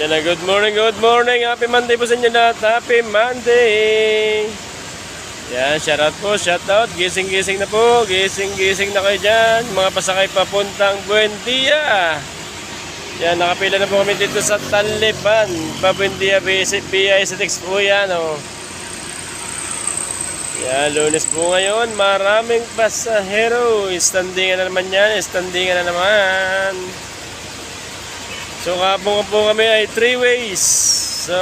Yan na, good morning, good morning. Happy Monday po sa inyo lahat. Happy Monday. Yan, shout out po, shout out. Gising-gising na po. Gising-gising na kayo dyan. Mga pasakay papuntang Buendia. Yan, nakapila na po kami dito sa Taliban. Pa Buendia, BISTX po yan, oh. Yan, lunes po ngayon. Maraming pasahero. Standingan na naman yan. Standingan na naman. So kapong po kami ay 3 ways. So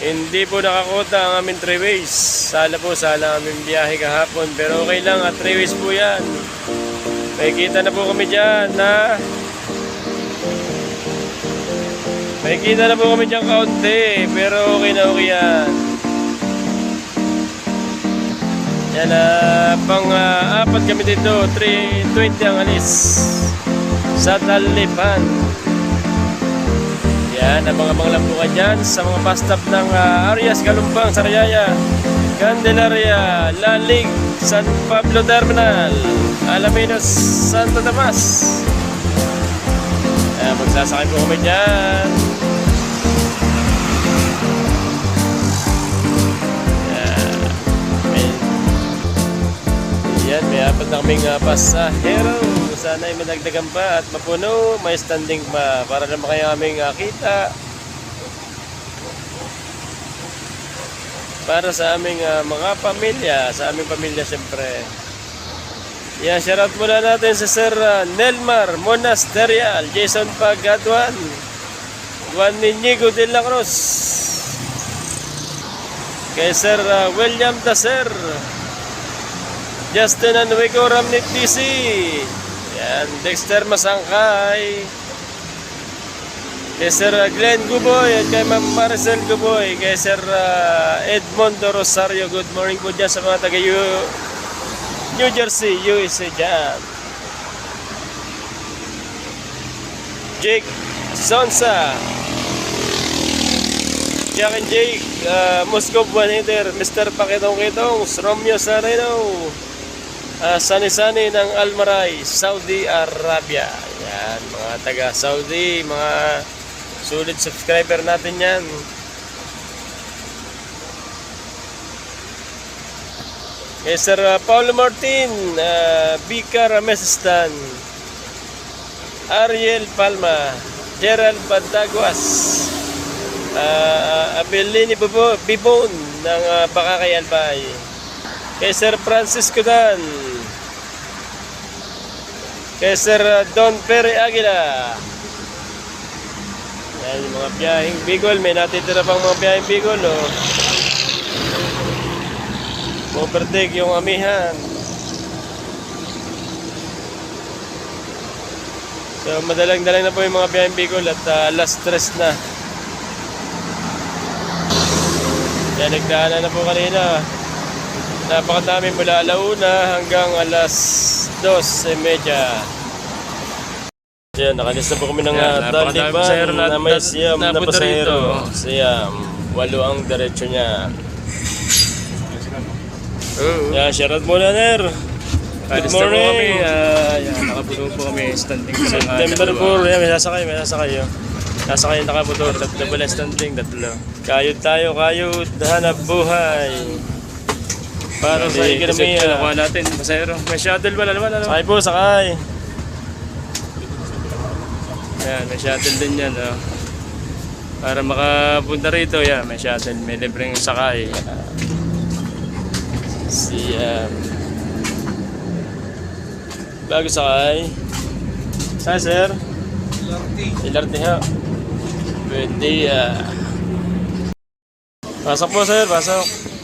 hindi po nakakota ang aming 3 ways. Sala po, sala aming biyahe kahapon. Pero okay lang, at 3 ways po yan. May kita na po kami dyan na may kita na po kami dyan kaunti. Pero okay na okay yan. Yan na, pang ah, apat kami dito. 320 ang alis sa Taliban. Yan, abang-abang lang po ka dyan sa mga bus stop ng uh, Arias, Galumbang, Sariaya, Candelaria, Lalig, San Pablo Terminal, Alaminos, Santo Tomas. Ayan, magsasakay po kami dyan. Yan. May, yan, may apat na kaming uh, pasahero. Sana ay madagdagan pa at mapuno, may standing pa para naman kayo aming uh, kita. Para sa aming uh, mga pamilya, sa aming pamilya siyempre. Yan, shoutout muna natin sa Sir uh, Nelmar Monasterial, Jason Pagadwan, Juan Ninigo de la Cruz, kay Sir uh, William Taser, Justin Anwico Ramnit DC, yan, Dexter Masangkay, kay Sir uh, Glenn Guboy at kay Ma'am Maricel Guboy, kay Sir uh, Edmondo Rosario, good morning po dyan sa mga taga New Jersey, USA dyan. Jake Sonsa, Jack and Jake, uh, Moscow One Mr. Pakitong Kitong, Romeo Sareno, uh, Sani Sani ng Almaray, Saudi Arabia. Yan, mga taga Saudi, mga sulit subscriber natin yan. Kay Sir uh, Paulo Martin, uh, Bika Ramesistan, Ariel Palma, Gerald Bandaguas, uh, Abelini Bibo- Bibon ng uh, Bakakay Albay, kay Sir Francisco Dan, kay Sir Don Perry Aguila, yan yung mga biyaheng Bicol, may natitira pang mga biyaheng Bicol, oh. Overtake yung amihan. So madalang-dalang na po yung mga biyaheng Bicol at uh, last stress na. Yan, nagdaanan na po kanina. Napakadami mula alauna hanggang alas 2.30. Yan, nakalis na po kami ng uh, Taliban pasahero na- na may na- siyam na napunta pasahero. Siyam. Walo ang diretso niya. Oo. Yan, shoutout muna, Ner. Good na po kami. morning. ah, yan, nakapuno po kami. Standing ng ah, September dalawa. 4, yan, may sasakay, may sasakay yun. Sasakay yung nakamotor, pala standing, tatlo. Kayod tayo, kayod, hanap buhay. Para sa ekonomiya. kinukuha natin. Masayro. May shuttle wala naman. Ano? Sakay po, sakay. Yan, may shuttle din yan. Oh. Para makapunta rito, yan, may shuttle. May libreng sakay. Si, um, bago sakay. Saan, sir? Ilarte ha. Pwede, ah. Pasok po, sir, pasok.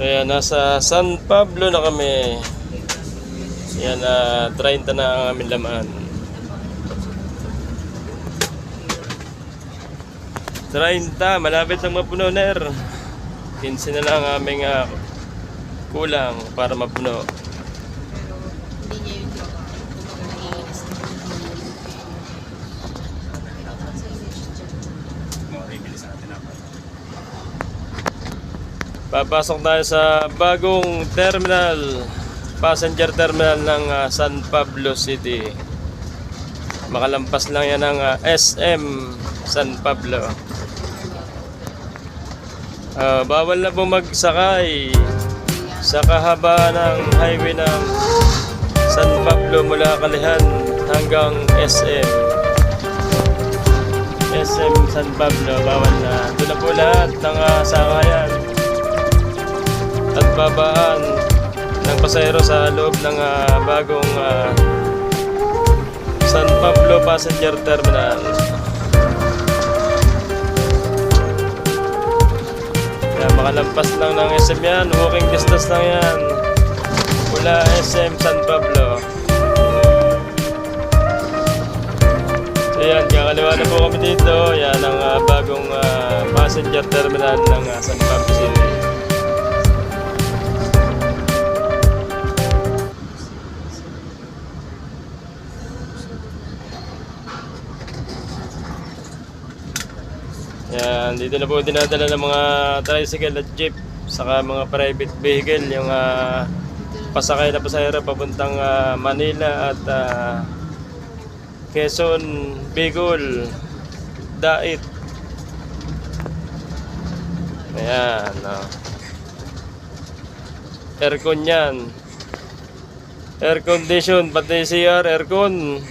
Kaya nasa San Pablo na kami. Yan, na 30 na ang aming laman. 30, malapit ang mapuno, Ner. 15 na lang ang aming ah, kulang para mapuno. Papasok tayo sa bagong terminal, passenger terminal ng ah, San Pablo City. Makalampas lang yan ng ah, SM San Pablo. Ah, bawal na po magsakay sa kahaba ng highway ng San Pablo mula Kalihan hanggang SM. SM San Pablo, bawal na. Doon na po lahat ng ah, sakayan at babaan ng pasahero sa loob ng ah, bagong ah, San Pablo Passenger Terminal. Kaya makalampas lang ng SM yan, walking distance lang yan. Mula SM San Pablo. So yan, kakaliwa na po kami dito. Yan ang ah, bagong ah, passenger terminal ng ah, San Pablo City. Yan, dito na po dinadala ng mga tricycle at jeep saka mga private vehicle yung ah, pasakay na pasahero papuntang ah, Manila at ah, Quezon, Bicol, Dait. Ayan, oh. Aircon yan. Air condition, pati CR, aircon.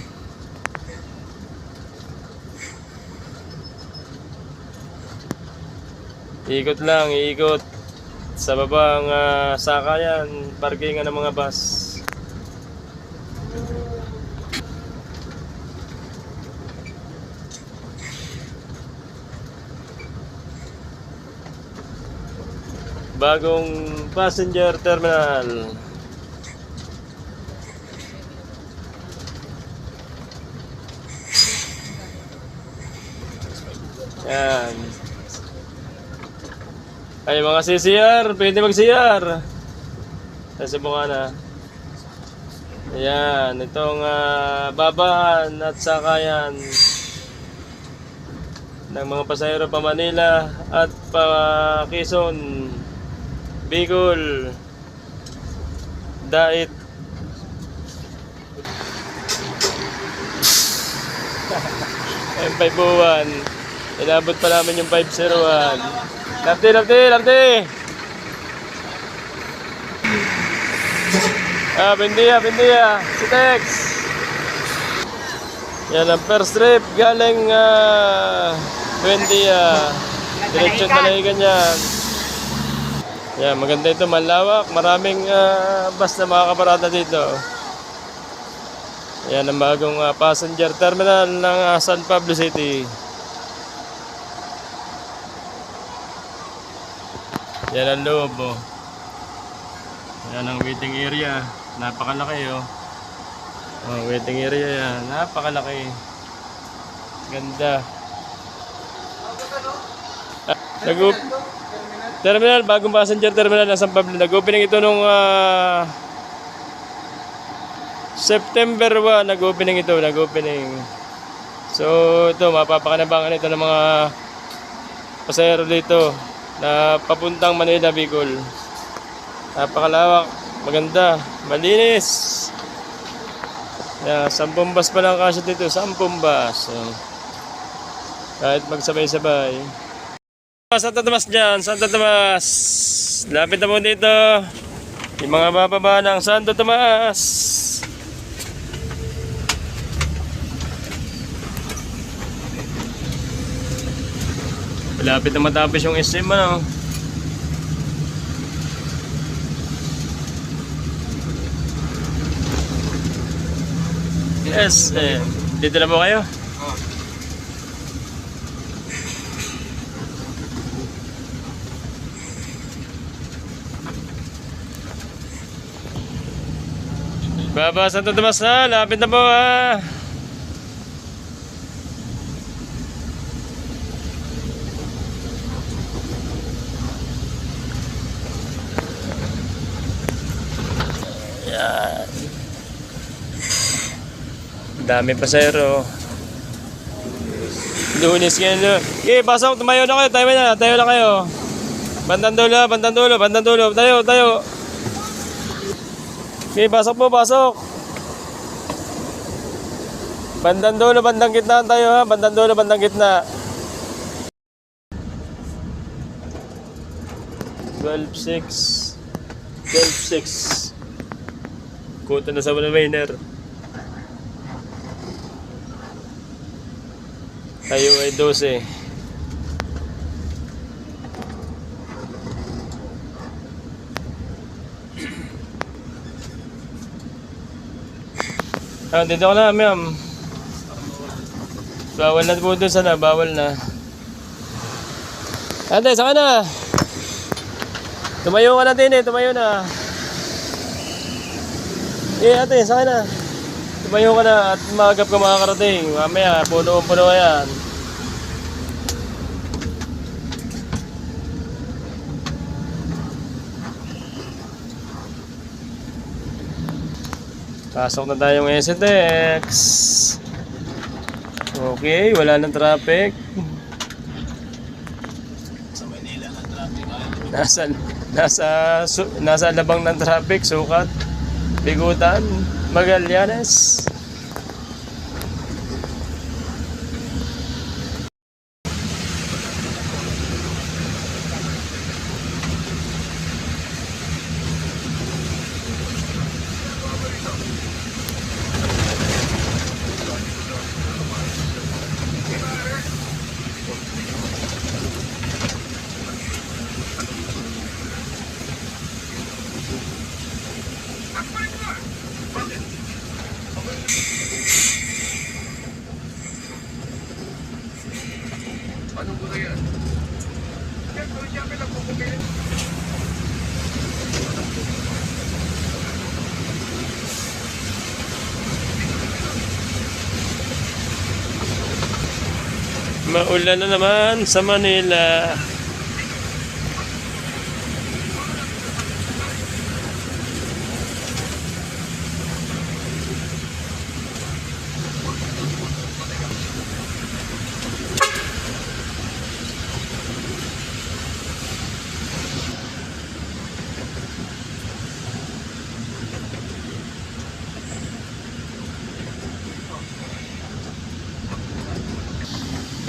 Ikot lang, iikot. Sa babang uh, sakayan, parkingan ng mga bus. Bagong passenger terminal. Yan. Ay, mga CCR, pwede mag-CR. Sa Bungana. Ayan, itong ah, babaan at sakayan ng mga pasahero pa Manila at pa Quezon, Bicol, Dait. M501. Inabot pa namin yung 501. Lafty, lafty, lafty! Ah, Bendia, Bendia. Si Tex. Yan ang first trip galing uh, Bendia. Diretsyon talaga yan. Yan, maganda ito, malawak. Maraming ah, bus na makakaparada dito. Yan ang bagong ah, passenger terminal ng ah, San Pablo City. Yan ang loob oh. Yan ang waiting area. Napakalaki oh. Oh, waiting area yan. Napakalaki. Ganda. Ah, nag Terminal, bagong passenger terminal ng San Pablo. Nag-opening ito nung ah, September 1, nag-opening ito, nag-opening. So, ito, mapapakanabangan ito ng mga pasahero dito na papuntang Manila, Bicol. Napakalawak, maganda, malinis. Yeah, sampung bus pa lang kasi dito, sampung bus. So, kahit magsabay-sabay. Santa Tomas dyan, Santa Tomas. Lapit na po dito. Yung mga bababa ng Santo Tomas. Malapit na matapos yung SM ano. Yes, eh. Dito na po kayo? Baba Santo Tomas na, lapit na po ah. Yan. Dami pasero. Lunes ngayon. no? Okay, pasok. Tumayo na kayo. Tayo na. Tayo na kayo. Bandang dulo, bandang dulo, bandang dulo. Tayo, tayo. Okay, pasok po, pasok. Bandang dulo, bandang gitna tayo ha. Bandang dulo, bandang gitna. 12-6. 12-6. Kuta na sa mga Tayo ay 12. Ah, dito ko na, ma'am. Bawal na po doon sana, bawal na. Ate, saka na. Tumayo ka na din eh, tumayo na. Eh, ate, saka na. Tumayo ka na at maagap ka makakarating. Mamaya, puno-puno yan. Pasok na tayong STX. Okay, wala nang traffic. Nasa nasa su, nasa labang ng traffic, sukat, bigutan, Magallanes. ولا أنا ما نسمى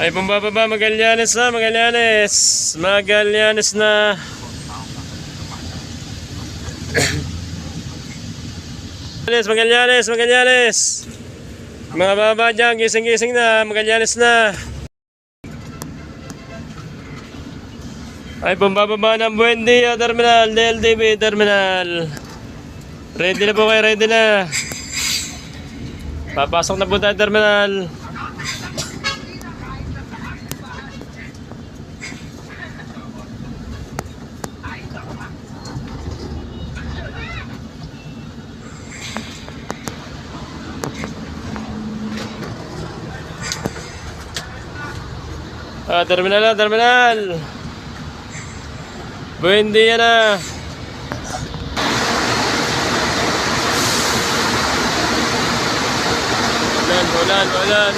Ay, bumbababa, Magallanes na, Magallanes. Magallanes na. Magallanes, Magallanes, Magallanes. Mga baba dyan, gising-gising na, Magallanes na. Ay, bumbababa ng Buendia Terminal, DLDB Terminal. Ready na po kayo, ready na. Papasok na po tayo terminal. Ah, terminal na, terminal. Buen dia na. Ulan, ulan, ulan.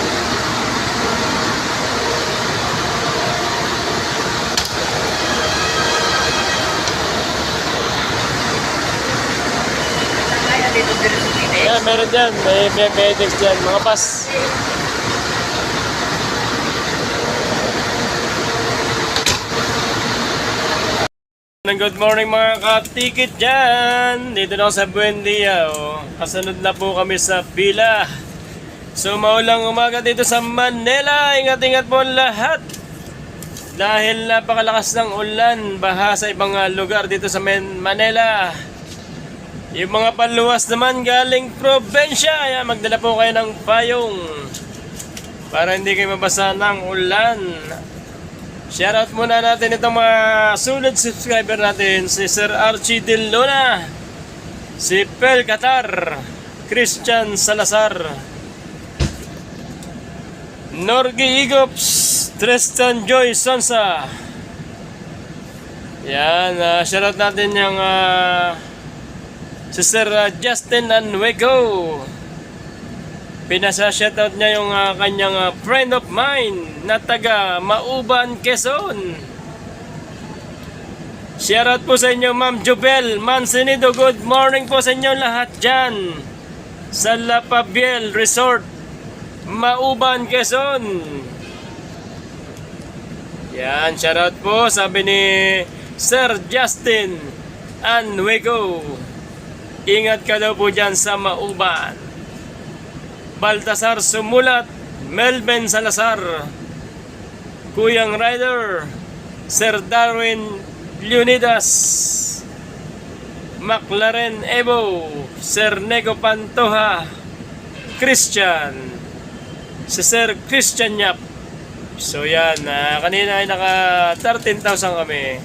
Yan, meron dyan. May, may, may dyan. Mga pas. Good morning mga katikit dyan! Dito na ako sa Buendia. Oh. Kasunod na po kami sa pila. So maulang umaga dito sa Manila. Ingat-ingat po lahat. Dahil napakalakas ng ulan, baha sa ibang ah, lugar dito sa Manila. Yung mga paluwas naman galing probensya. Ayan, magdala po kayo ng payong. Para hindi kayo mabasa ng ulan. Shoutout muna natin itong mga sulit subscriber natin. Si Sir Archie Del Luna. Si Pel Qatar. Christian Salazar. Norgi Igops. Tristan Joy Sonsa. Yan. Uh, shoutout natin yung ah, si Sir ah, Justin Anwego. Pinasa-shoutout niya yung ah, kanyang ah, friend of mine na taga Mauban, Quezon. Shoutout po sa inyo, Ma'am Jubel Mansinido. Good morning po sa inyo lahat dyan. Sa La Pabiel Resort, Mauban, Quezon. Yan, shoutout po. Sabi ni Sir Justin Anwego. Ingat ka daw po dyan sa Mauban. Baltasar Sumulat, Melvin Salazar, Kuyang Rider, Sir Darwin Leonidas, McLaren Evo, Sir Nego Pantoja, Christian, si Sir Christian Yap. So yan, ah, kanina ay naka 13,000 kami.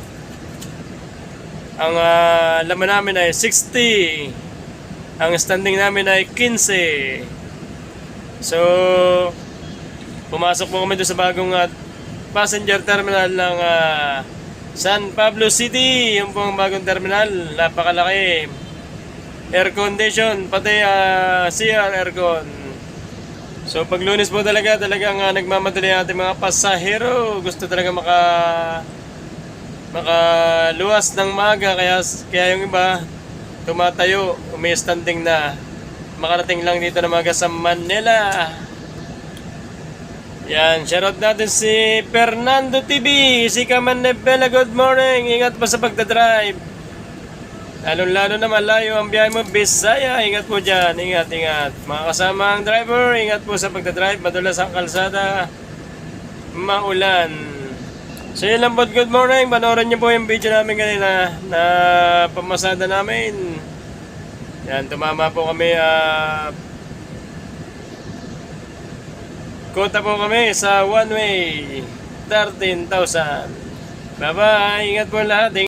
Ang ah, laman namin ay 60. Ang standing namin ay 15. So, pumasok po kami doon sa bagong ah, passenger terminal ng ah, San Pablo City. Yung pong bagong terminal, napakalaki. Air condition, pati ah, CR aircon. So pag lunes po talaga, talagang uh, nagmamadali ating mga pasahero. Gusto talaga maka makaluwas ng maga kaya kaya yung iba tumatayo, umi standing na makarating lang dito na maga sa Manila. Yan, shoutout natin si Fernando TV, si Kaman Nebela, good morning. Ingat pa sa pagdadrive. Lalo-lalo na malayo ang biyahe mo, Bisaya. Ingat po dyan, ingat, ingat. Mga kasama ang driver, ingat po sa pagdadrive. Madulas ang kalsada. Maulan. So yun lang po, good morning. Panoorin niyo po yung video namin kanina na pamasada namin. Yan, tumama po kami. ah kota po kami sa one way. 13,000. Bye-bye. Ingat po lahat.